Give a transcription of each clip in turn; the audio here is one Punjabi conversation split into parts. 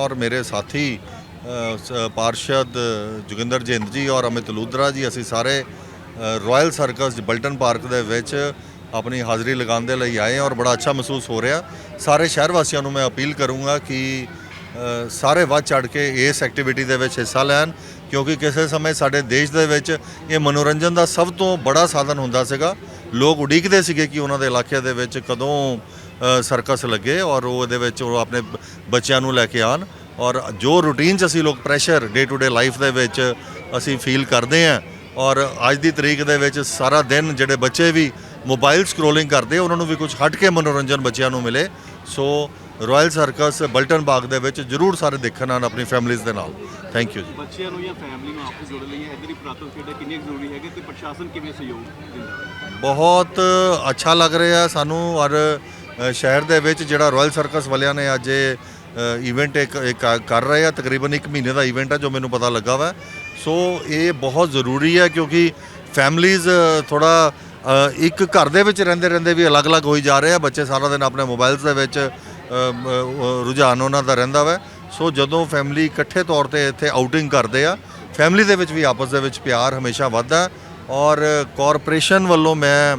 ਔਰ ਮੇਰੇ ਸਾਥੀ ਪਾਰਸ਼ਦ ਜੋਗਿੰਦਰ ਜਿੰਦ ਜੀ ਔਰ ਅਮਿਤ ਲੂਦਰਾ ਜੀ, ਅਸੀਂ ਸਾਰੇ ਰਾਇਲ ਸਰਕਸ ਬਲਟਨ ਪਾਰਕ ਦੇ ਵਿੱਚ ਆਪਣੀ ਹਾਜ਼ਰੀ ਲਗਾਉਣ ਦੇ ਲਈ ਆਏ ਔਰ ਬੜਾ ਅੱਛਾ ਮਹਿਸੂਸ ਹੋ ਰਿਹਾ। ਸਾਰੇ ਸ਼ਹਿਰ ਵਾਸੀਆਂ ਨੂੰ ਮੈਂ ਅਪੀਲ ਕਰੂੰਗਾ ਕਿ ਸਾਰੇ ਵੱਧ ਚੜ ਕੇ ਇਸ ਐਕਟੀਵਿਟੀ ਦੇ ਵਿੱਚ ਹਿੱਸਾ ਲੈਣ, ਕਿਉਂਕਿ ਕਿਸੇ ਸਮੇਂ ਸਾਡੇ ਦੇਸ਼ ਦੇ ਵਿੱਚ ਇਹ ਮਨੋਰੰਜਨ ਦਾ ਸਭ ਤੋਂ ਬੜਾ ਸਾਧਨ ਹੁੰਦਾ ਸੀਗਾ। ਲੋਕ ਉਡੀਕਦੇ ਸੀਗੇ ਕਿ ਉਹਨਾਂ ਦੇ ਇਲਾਕੇ ਦੇ ਵਿੱਚ ਕਦੋਂ ਸਰਕਸ ਲੱਗੇ ਔਰ ਉਹ ਇਹਦੇ ਵਿੱਚ ਉਹ ਆਪਣੇ ਬੱਚਿਆਂ ਨੂੰ ਲੈ ਕੇ ਆਣ ਔਰ ਜੋ ਰੂਟੀਨ 'ਚ ਅਸੀਂ ਲੋਕ pressure day to day life ਦੇ ਵਿੱਚ ਅਸੀਂ ਫੀਲ ਕਰਦੇ ਹਾਂ ਔਰ ਅੱਜ ਦੀ ਤਰੀਕ ਦੇ ਵਿੱਚ ਸਾਰਾ ਦਿਨ ਜਿਹੜੇ ਬੱਚੇ ਵੀ ਮੋਬਾਈਲ ਸਕਰੋਲਿੰਗ ਕਰਦੇ ਉਹਨਾਂ ਨੂੰ ਵੀ ਕੁਝ ਹਟ ਕੇ ਮਨੋਰੰਜਨ ਬੱਚਿਆਂ ਨੂੰ ਮਿਲੇ। So Royal Circus Balton Bagh ਦੇ ਵਿੱਚ ਜਰੂਰ ਸਾਰੇ ਦੇਖਣ ਆਉਣ ਆਪਣੀ ਫੈਮਿਲੀਜ਼ ਦੇ ਨਾਲ। ਥੈਂਕ ਯੂ ਜੀ। ਬੱਚਿਆਂ ਨੂੰ ਜਾਂ ਫੈਮਿਲੀ ਨੂੰ ਆਪਸ ਜੋੜਨ ਲਈ ਇੱਧਰ ਹੀ ਪੁਰਾਤਨ ਖੇਡਾਂ ਕਿੰਨੀਆਂ ਕੁ ਜ਼ਰੂਰੀ ਹੈਗੇ ਤੇ ਪ੍ਰਸ਼ਾਸਨ ਕਿਵੇਂ ਸਹਿਯੋਗ ਦਿੰਦਾ? ਬਹੁਤ ਅੱਛਾ ਲੱਗ ਰਿਹਾ ਸਾਨੂੰ ਔਰ ਸ਼ਹਿਰ ਦੇ ਵਿੱਚ ਜਿਹੜਾ ਰਾਇਲ ਸਰਕਸ ਵਾਲਿਆਂ ਨੇ ਅੱਜ ਇਹ ਇਵੈਂਟ ਇੱਕ ਕਰ ਰਹੇ ਆ, ਤਕਰੀਬਨ 1 ਮਹੀਨੇ ਦਾ ਇਵੈਂਟ ਆ ਜੋ ਮੈਨੂੰ ਪਤਾ ਲੱਗਾ ਵਾ। ਸੋ ਇਹ ਬਹੁਤ ਜ਼ਰੂਰੀ ਹੈ ਕਿਉਂਕਿ ਫੈਮਲੀਜ਼ ਥੋੜਾ ਇੱਕ ਘਰ ਦੇ ਵਿੱਚ ਰਹਿੰਦੇ ਰਹਿੰਦੇ ਵੀ ਅਲੱਗ-ਅਲੱਗ ਹੋਈ ਜਾ ਰਹੇ ਆ। ਬੱਚੇ ਸਾਰਾ ਦਿਨ ਆਪਣੇ ਮੋਬਾਈਲਸ ਦੇ ਵਿੱਚ ਰੁਝਾਨ ਉਹਨਾਂ ਦਾ ਰਹਿੰਦਾ ਵਾ। ਸੋ ਜਦੋਂ ਫੈਮਿਲੀ ਇਕੱਠੇ ਤੌਰ ਤੇ ਇੱਥੇ ਆਊਟਿੰਗ ਕਰਦੇ ਆ ਫੈਮਿਲੀ ਦੇ ਵਿੱਚ ਵੀ ਆਪਸ ਦੇ ਵਿੱਚ ਪਿਆਰ ਹਮੇਸ਼ਾ ਵੱਧਦਾ। ਔਰ ਕਾਰਪੋਰੇਸ਼ਨ ਵੱਲੋਂ ਮੈਂ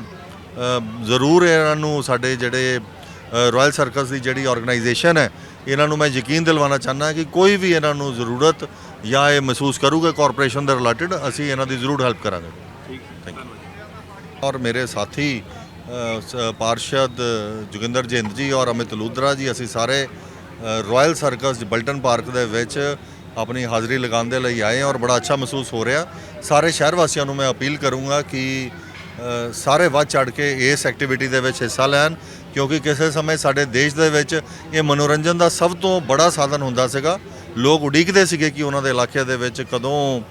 ਜ਼ਰੂਰ ਇਹਨਾਂ ਨੂੰ ਸਾਡੇ ਜਿਹੜੇ ਰਾਇਲ ਸਰਕਸ ਦੀ ਜਿਹੜੀ ਆਰਗੇਨਾਈਜੇਸ਼ਨ ਹੈ ਇਹਨਾਂ ਨੂੰ ਮੈਂ ਯਕੀਨ ਦਿਲਵਾਉਣਾ ਚਾਹੁੰਦਾ ਕਿ ਕੋਈ ਵੀ ਇਹਨਾਂ ਨੂੰ ਜ਼ਰੂਰਤ ਜਾਂ ਇਹ ਮਹਿਸੂਸ ਕਰੂਗਾ ਕਾਰਪੋਰੇਸ਼ਨ ਦੇ ਰਿਲੇਟਡ ਅਸੀਂ ਇਹਨਾਂ ਦੀ ਜ਼ਰੂਰ ਹੈਲਪ ਕਰਾਂਗੇ। ਠੀਕ ਧੰਨਵਾਦ ਔਰ ਮੇਰੇ ਸਾਥੀ ਪਾਰਸ਼ਦ ਜੋਗਿੰਦਰ ਜਿੰਦ ਜੀ ਔਰ ਅਮਿਤ ਲੂਦਰਾ ਜੀ ਅਸੀਂ ਸਾਰੇ ਰਾਇਲ ਸਰਕਸ ਬਲਟਨ ਪਾਰਕ ਦੇ ਵਿੱਚ ਆਪਣੀ ਹਾਜ਼ਰੀ ਲਗਾਉਣ ਦੇ ਲਈ ਆਏ ਔਰ ਬੜਾ ਅੱਛਾ ਮਹਿਸੂਸ ਹੋ ਰਿਹਾ। ਸਾਰੇ ਸ਼ਹਿਰ ਵਾਸੀਆਂ ਨੂੰ ਮੈਂ ਅਪੀਲ ਕਰੂੰਗਾ ਕਿ ਸਾਰੇ ਵੱਧ ਚੜ ਕੇ ਇਸ ਐਕਟੀਵਿਟੀ ਦੇ ਵਿੱਚ ਹਿੱਸਾ ਲੈਣ, ਕਿਉਂਕਿ ਕਿਸੇ ਸਮੇਂ ਸਾਡੇ ਦੇਸ਼ ਦੇ ਵਿੱਚ ਇਹ ਮਨੋਰੰਜਨ ਦਾ ਸਭ ਤੋਂ ਬੜਾ ਸਾਧਨ ਹੁੰਦਾ ਸੀਗਾ। ਲੋਕ ਉਡੀਕਦੇ ਸੀਗੇ ਕਿ ਉਹਨਾਂ ਦੇ ਇਲਾਕੇ ਦੇ ਵਿੱਚ ਕਦੋਂ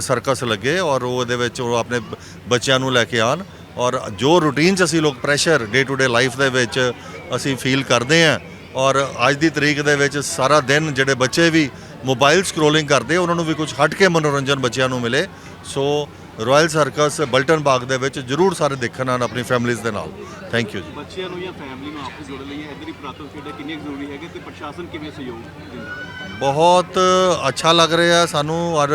ਸਰਕਸ ਲੱਗੇ ਔਰ ਉਹ ਇਹਦੇ ਵਿੱਚ ਉਹ ਆਪਣੇ ਬੱਚਿਆਂ ਨੂੰ ਲੈ ਕੇ ਆਣ ਔਰ ਜੋ ਰੂਟੀਨ 'ਚ ਅਸੀਂ ਲੋਕ pressure day to day life ਦੇ ਵਿੱਚ ਅਸੀਂ ਫੀਲ ਕਰਦੇ ਹਾਂ ਔਰ ਅੱਜ ਦੀ ਤਰੀਕ ਦੇ ਵਿੱਚ ਸਾਰਾ ਦਿਨ ਜਿਹੜੇ ਬੱਚੇ ਵੀ ਮੋਬਾਈਲ ਸਕਰੋਲਿੰਗ ਕਰਦੇ, ਉਹਨਾਂ ਨੂੰ ਵੀ ਕੁਝ ਹਟ ਕੇ ਮਨੋਰੰਜਨ ਬੱਚਿਆਂ ਨੂੰ ਮਿਲੇ। So Royal Circus Balton Bagh ਦੇ ਵਿੱਚ ਜਰੂਰ ਸਾਰੇ ਦੇਖਣ ਆਉਣ ਆਪਣੀ ਫੈਮਿਲੀਜ਼ ਦੇ ਨਾਲ। ਥੈਂਕ ਯੂ ਜੀ। ਬੱਚਿਆਂ ਨੂੰ ਜਾਂ ਫੈਮਿਲੀ ਨੂੰ ਆਪਸ ਜੋੜਨ ਲਈ ਇੱਧਰ ਹੀ ਪੁਰਾਤਨ ਖੇਡਾਂ ਕਿੰਨੀਆਂ ਕੁ ਜ਼ਰੂਰੀ ਹੈਗੇ ਤੇ ਪ੍ਰਸ਼ਾਸਨ ਕਿਵੇਂ ਸਹਿਯੋਗ ਦਿੰਦਾ? ਬਹੁਤ ਅੱਛਾ ਲੱਗ ਰਿਹਾ ਸਾਨੂੰ ਔਰ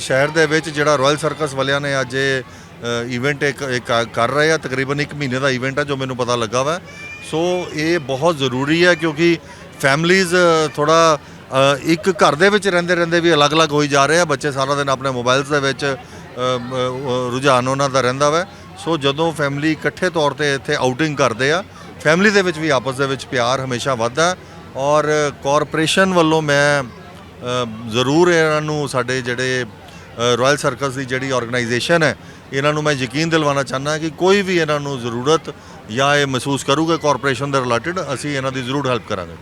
ਸ਼ਹਿਰ ਦੇ ਵਿੱਚ ਜਿਹੜਾ ਰਾਇਲ ਸਰਕਸ ਵਾਲਿਆਂ ਨੇ ਅੱਜ ਇਹ ਇਵੈਂਟ ਇੱਕ ਇੱਕ ਕਰ ਰਹੇ ਆ ਤਕਰੀਬਨ 1 ਮਹੀਨੇ ਦਾ ਇਵੈਂਟ ਆ ਜੋ ਮੈਨੂੰ ਪਤਾ ਲੱਗਾ ਵਾ। ਸੋ ਇਹ ਬਹੁਤ ਜ਼ਰੂਰੀ ਹੈ ਕਿਉਂਕਿ ਫੈਮਲੀਜ਼ ਥੋੜਾ ਇੱਕ ਘਰ ਦੇ ਵਿੱਚ ਰਹਿੰਦੇ ਰਹਿੰਦੇ ਵੀ ਅਲੱਗ-ਅਲੱਗ ਹੋਈ ਜਾ ਰਹੇ ਆ। ਬੱਚੇ ਸਾਰਾ ਦਿਨ ਆਪਣੇ ਮੋਬਾਈਲਸ ਦੇ ਵਿੱਚ ਰੁਝਾਨ ਉਹਨਾਂ ਦਾ ਰਹਿੰਦਾ ਵਾ। ਸੋ ਜਦੋਂ ਫੈਮਿਲੀ ਇਕੱਠੇ ਤੌਰ ਤੇ ਇੱਥੇ ਆਊਟਿੰਗ ਕਰਦੇ ਆ ਫੈਮਿਲੀ ਦੇ ਵਿੱਚ ਵੀ ਆਪਸ ਦੇ ਵਿੱਚ ਪਿਆਰ ਹਮੇਸ਼ਾ ਵੱਧਦਾ ਔਰ ਕਾਰਪੋਰੇਸ਼ਨ ਵੱਲੋਂ ਮੈਂ ਜ਼ਰੂਰ ਇਹਨਾਂ ਨੂੰ ਸਾਡੇ ਜਿਹੜੇ ਰਾਇਲ ਸਰਕਸ ਦੀ ਜਿਹੜੀ ਆਰਗੇਨਾਈਜੇਸ਼ਨ ਹੈ, ਇਹਨਾਂ ਨੂੰ ਮੈਂ ਯਕੀਨ ਦਿਲਵਾਉਣਾ ਚਾਹੁੰਦਾ ਕਿ ਕੋਈ ਵੀ ਇਹਨਾਂ ਨੂੰ ਜ਼ਰੂਰਤ ਜਾਂ ਇਹ ਮਹਿਸੂਸ ਕਰੂਗਾ ਕਾਰਪੋਰੇਸ਼ਨ ਦੇ ਰਿਲੇਟਡ ਅਸੀਂ ਇਹਨਾਂ ਦੀ ਜ਼ਰੂਰ ਹੈਲਪ ਕਰਾਂਗੇ।